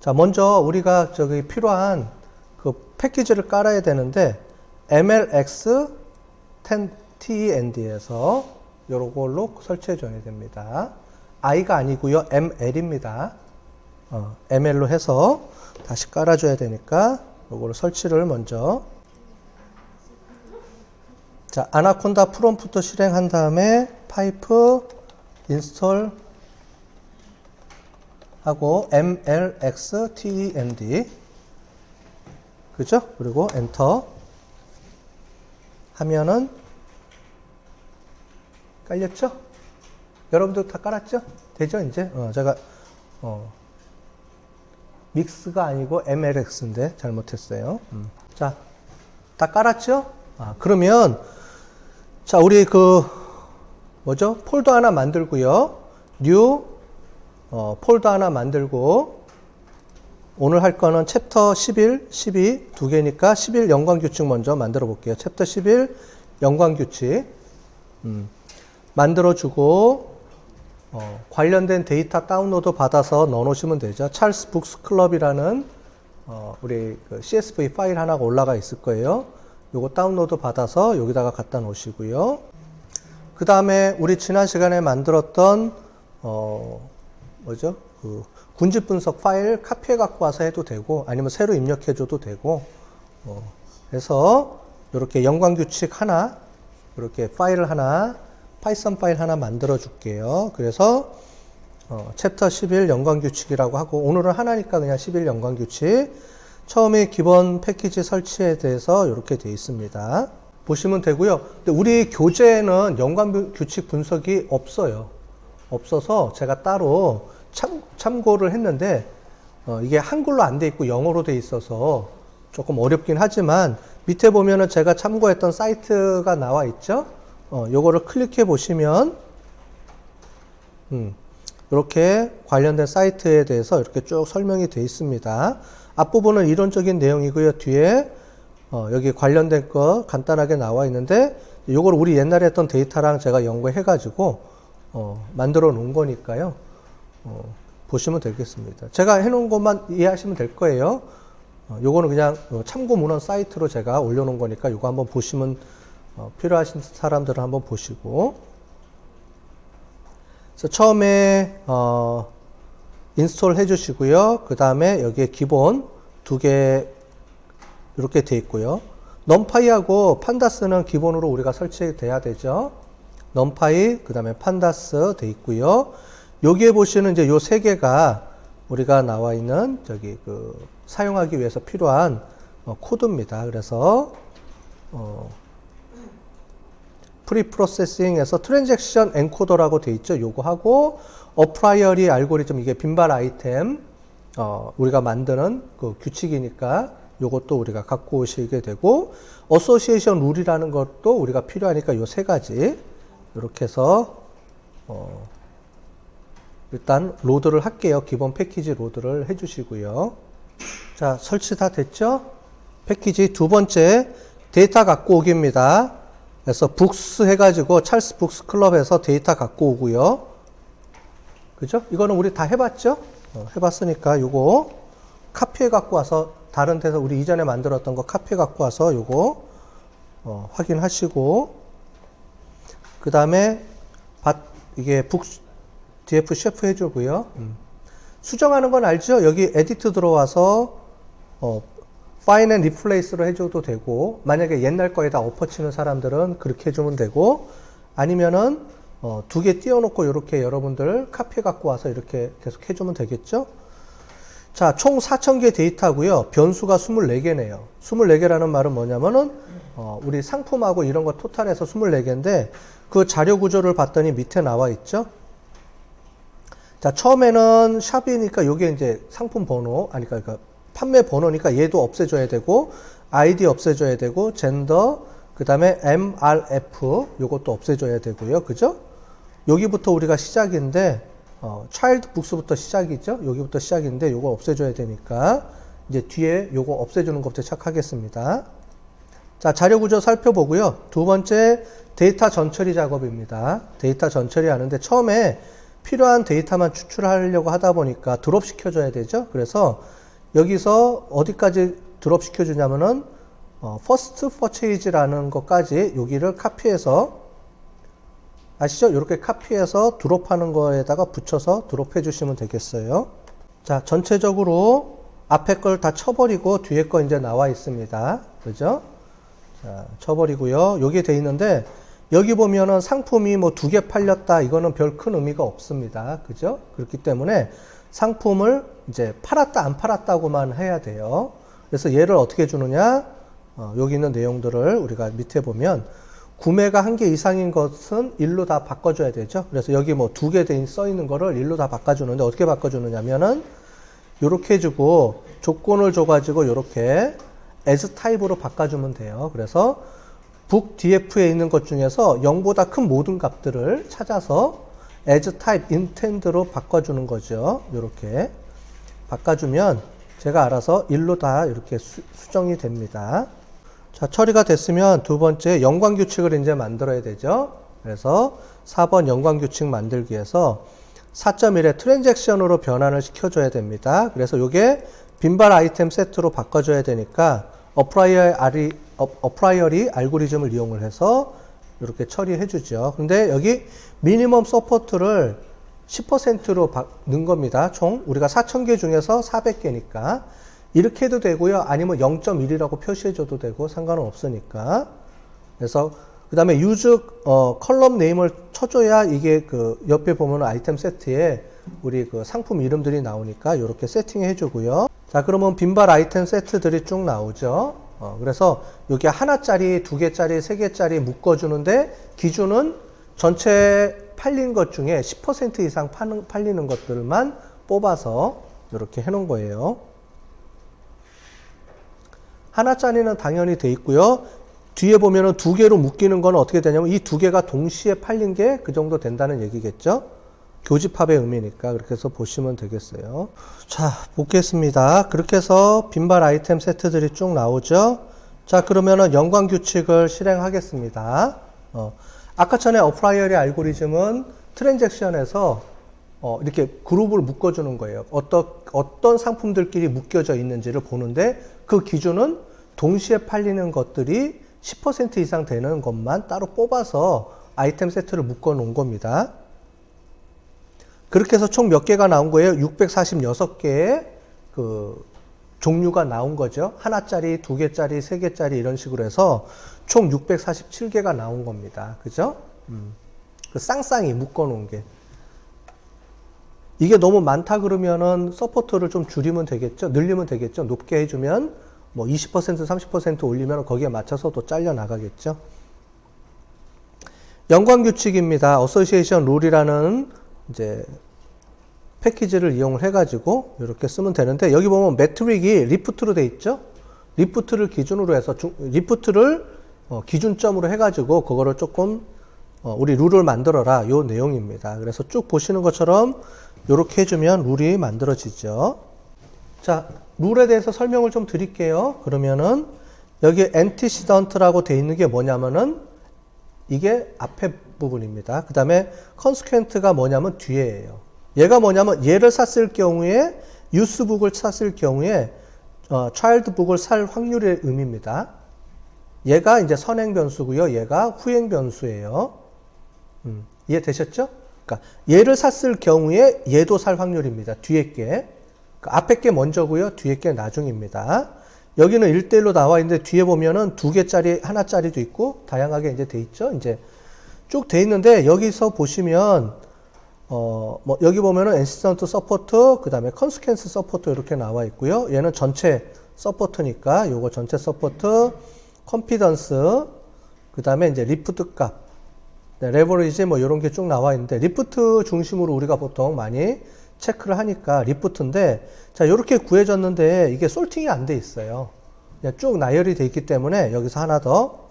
자, 먼저 우리가 저기 필요한 그 패키지를 깔아야 되는데 MLX 10TEND에서 요런 걸로 설치해 줘야 됩니다. I가 아니고요. ML입니다. 어, ML로 해서 다시 깔아줘야 되니까 요거를 설치를 먼저 자, 아나콘다 프롬프트 실행한 다음에 파이프 인스톨 하고 mlxtend 그죠? 그리고 엔터 하면은 깔렸죠? 여러분들 다 깔았죠? 되죠? 이제 어, 제가 어, 믹스가 아니고 mlx인데 잘못했어요. 음. 자, 다 깔았죠? 아, 그러면 자, 우리 그 뭐죠? 폴더 하나 만들고요. new 어, 폴더 하나 만들고 오늘 할 거는 챕터 11, 12 두 개니까 11 연관 규칙 먼저 만들어 볼게요. 챕터 11 연관 규칙 음, 만들어 주고 어, 관련된 데이터 다운로드 받아서 넣어 놓으시면 되죠. 찰스 북스 클럽이라는 어, 우리 그 CSV 파일 하나가 올라가 있을 거예요. 요거 다운로드 받아서 여기다가 갖다 놓으시고요. 그 다음에 우리 지난 시간에 만들었던 어, 뭐죠? 그 군집 분석 파일 카피해 갖고 와서 해도 되고 아니면 새로 입력해 줘도 되고 어, 그래서 이렇게 연관 규칙 하나 이렇게 파일을 하나 파이썬 파일 하나 만들어 줄게요. 그래서 어, 챕터 11 연관 규칙이라고 하고 오늘은 하나니까 그냥 11 연관 규칙 처음에 기본 패키지 설치에 대해서 이렇게 되어 있습니다. 보시면 되고요. 근데 우리 교재에는 연관 규칙 분석이 없어요. 없어서 제가 따로 참, 참고를 했는데 어, 이게 한글로 안 돼 있고 영어로 돼 있어서 조금 어렵긴 하지만 밑에 보면은 제가 참고했던 사이트가 나와 있죠. 어, 요거를 클릭해 보시면 음, 이렇게 관련된 사이트에 대해서 이렇게 쭉 설명이 되어 있습니다. 앞부분은 이론적인 내용이고요. 뒤에 어, 여기 관련된 거 간단하게 나와 있는데 요걸 우리 옛날에 했던 데이터랑 제가 연구해 가지고 어, 만들어 놓은 거니까요. 어, 보시면 되겠습니다. 제가 해놓은 것만 이해하시면 될 거예요. 어, 요거는 그냥 참고 문헌 사이트로 제가 올려놓은 거니까 요거 한번 보시면 어, 필요하신 사람들은 한번 보시고. 그래서 처음에 어, 인스톨 해주시고요. 그 다음에 여기에 기본 두 개 이렇게 돼 있고요. 넘파이하고 판다스는 기본으로 우리가 설치돼야 되죠. 넘파이, 그 다음에 판다스 돼 있고요. 여기에 보시는 이제 요 세 개가 우리가 나와 있는 저기 그 사용하기 위해서 필요한 어, 코드입니다. 그래서 어, 프리프로세싱에서 트랜잭션 엔코더라고 돼 있죠. 요거 하고 어프라이어리 알고리즘 이게 빈발 아이템 어, 우리가 만드는 그 규칙이니까 요것도 우리가 갖고 오시게 되고 어소시에이션 룰이라는 것도 우리가 필요하니까 요 세 가지 이렇게 해서 어, 일단 로드를 할게요. 기본 패키지 로드를 해주시고요. 자, 설치 다 됐죠? 패키지 두 번째 데이터 갖고 오기입니다. 그래서 북스 해가지고 찰스 북스 클럽에서 데이터 갖고 오고요. 그죠? 이거는 우리 다 해봤죠? 어, 해봤으니까 요거 카피해 갖고 와서 다른 데서 우리 이전에 만들었던 거 카피해 갖고 와서 요거 어, 확인하시고 그 다음에 이게 북 df 셰프 해주고요. 음. 수정하는 건 알죠? 여기 에디트 들어와서 어, 파인 앤 리플레이스로 해줘도 되고 만약에 옛날 거에다 엎어치는 사람들은 그렇게 해주면 되고 아니면은 어, 두 개 띄워놓고 이렇게 여러분들 카피 갖고 와서 이렇게 계속 해주면 되겠죠? 자, 총 4,000개 데이터고요. 변수가 24개네요. 24개라는 말은 뭐냐면은 어, 우리 상품하고 이런 거 토탈해서 24개인데 그 자료 구조를 봤더니 밑에 나와 있죠? 자, 처음에는 샵이니까 요게 이제 상품 번호, 아니, 그러니까 판매 번호니까 얘도 없애줘야 되고, 아이디 없애줘야 되고, 젠더, 그 다음에 MRF, 요것도 없애줘야 되고요. 그죠? 여기부터 우리가 시작인데, 어, 차일드 북스부터 시작이죠? 여기부터 시작인데, 요거 없애줘야 되니까, 이제 뒤에 요거 없애주는 것부터 시작하겠습니다. 자, 자료 구조 살펴보고요. 두 번째, 데이터 전처리 작업입니다. 데이터 전처리 하는데, 처음에 필요한 데이터만 추출하려고 하다 보니까 드롭 시켜줘야 되죠. 그래서 여기서 어디까지 드롭 시켜주냐면은 어, first purchase라는 것까지 여기를 카피해서 아시죠? 이렇게 카피해서 드롭하는 거에다가 붙여서 드롭해 주시면 되겠어요. 자, 전체적으로 앞에 걸 다 쳐버리고 뒤에 거 이제 나와 있습니다. 그죠? 자, 쳐버리고요. 여기 돼 있는데 여기 보면은 상품이 뭐 두 개 팔렸다. 이거는 별 큰 의미가 없습니다. 그죠? 그렇기 때문에 상품을 이제 팔았다 안 팔았다고만 해야 돼요. 그래서 얘를 어떻게 주느냐? 어, 여기 있는 내용들을 우리가 밑에 보면 구매가 한 개 이상인 것은 일로 다 바꿔줘야 되죠. 그래서 여기 뭐 두 개 써 있는 거를 일로 다 바꿔주는데 어떻게 바꿔주느냐면은 요렇게 해주고 조건을 줘가지고 요렇게 as 타입으로 바꿔주면 돼요. 그래서 북 df에 있는 것 중에서 0보다 큰 모든 값들을 찾아서 as type intend로 바꿔주는 거죠. 요렇게 바꿔주면 제가 알아서 일로 다 이렇게 수, 수정이 됩니다. 자, 처리가 됐으면 두 번째 연관 규칙을 이제 만들어야 되죠. 그래서 4번 연관 규칙 만들기 위해서 4.1의 트랜잭션으로 변환을 시켜줘야 됩니다. 그래서 이게 빈발 아이템 세트로 바꿔줘야 되니까 어프라이 어리, 어프라이어리 알고리즘을 이용을 해서 이렇게 처리해 주죠. 근데 여기 미니멈 서포트를 10%로 넣은 겁니다. 총 우리가 4,000개 중에서 400개니까 이렇게 해도 되고요. 아니면 0.1이라고 표시해 줘도 되고 상관은 없으니까. 그래서 그 다음에 use 어, 컬럼 네임을 쳐줘야 이게 그 옆에 보면 아이템 세트에 우리 그 상품 이름들이 나오니까 이렇게 세팅해 주고요. 자, 그러면 빈발 아이템 세트들이 쭉 나오죠. 어, 그래서 여기 하나짜리, 두 개짜리, 세 개짜리 묶어주는데 기준은 전체 팔린 것 중에 10% 이상 파는, 팔리는 것들만 뽑아서 이렇게 해놓은 거예요. 하나짜리는 당연히 돼 있고요. 뒤에 보면은 두 개로 묶이는 건 어떻게 되냐면 이 두 개가 동시에 팔린 게 그 정도 된다는 얘기겠죠. 교집합의 의미니까 그렇게 해서 보시면 되겠어요. 자, 보겠습니다. 그렇게 해서 빈발 아이템 세트들이 쭉 나오죠. 자, 그러면은 연관 규칙을 실행하겠습니다. 어, 아까 전에 어프라이어리 알고리즘은 트랜잭션에서 어, 이렇게 그룹을 묶어주는 거예요. 어떤, 어떤 상품들끼리 묶여져 있는지를 보는데 그 기준은 동시에 팔리는 것들이 10% 이상 되는 것만 따로 뽑아서 아이템 세트를 묶어 놓은 겁니다. 그렇게 해서 총 몇 개가 나온 거예요? 646개의 그 종류가 나온 거죠. 하나짜리, 두 개짜리, 세 개짜리 이런 식으로 해서 총 647개가 나온 겁니다. 그죠? 음. 그 쌍쌍이 묶어 놓은 게. 이게 너무 많다 그러면은 서포트를 좀 줄이면 되겠죠. 늘리면 되겠죠. 높게 해주면 뭐 20% 30% 올리면 거기에 맞춰서 또 잘려 나가겠죠. 연관 규칙입니다. 어소시에이션 룰이라는 이제 패키지를 이용을 해가지고 이렇게 쓰면 되는데 여기 보면 매트릭이 리프트로 돼 있죠. 리프트를 기준으로 해서 중, 리프트를 어, 기준점으로 해가지고 그거를 조금 어, 우리 룰을 만들어라 요 내용입니다. 그래서 쭉 보시는 것처럼 이렇게 해주면 룰이 만들어지죠. 자, 룰에 대해서 설명을 좀 드릴게요. 그러면은 여기 antecedent라고 돼 있는 게 뭐냐면은 이게 앞에 부분입니다. 그 다음에 consequent가 뭐냐면 뒤에예요. 얘가 뭐냐면 얘를 샀을 경우에 유스북을 샀을 경우에 어, child북을 살 확률의 의미입니다. 얘가 이제 선행 변수고요. 얘가 후행 변수예요. 음, 이해되셨죠? 그러니까 얘를 샀을 경우에 얘도 살 확률입니다. 뒤에 게. 그러니까 앞에 게 먼저고요. 뒤에 게 나중입니다. 여기는 1대1로 나와 있는데 뒤에 보면은 두 개짜리, 하나짜리도 있고 다양하게 이제 돼 있죠. 이제 쭉 돼 있는데 여기서 보시면 어, 뭐 여기 보면은 인스턴트 서포트, 그 다음에 컨스퀀스 서포트 이렇게 나와 있고요. 얘는 전체 서포트니까 요거 전체 서포트, 컨피던스, 그 다음에 이제 리프트 값, 네, 레버리지 뭐 이런 게 쭉 나와 있는데 리프트 중심으로 우리가 보통 많이 체크를 하니까 리프트인데 자 이렇게 구해졌는데 이게 솔팅이 안 돼 있어요. 쭉 나열이 돼 있기 때문에 여기서 하나 더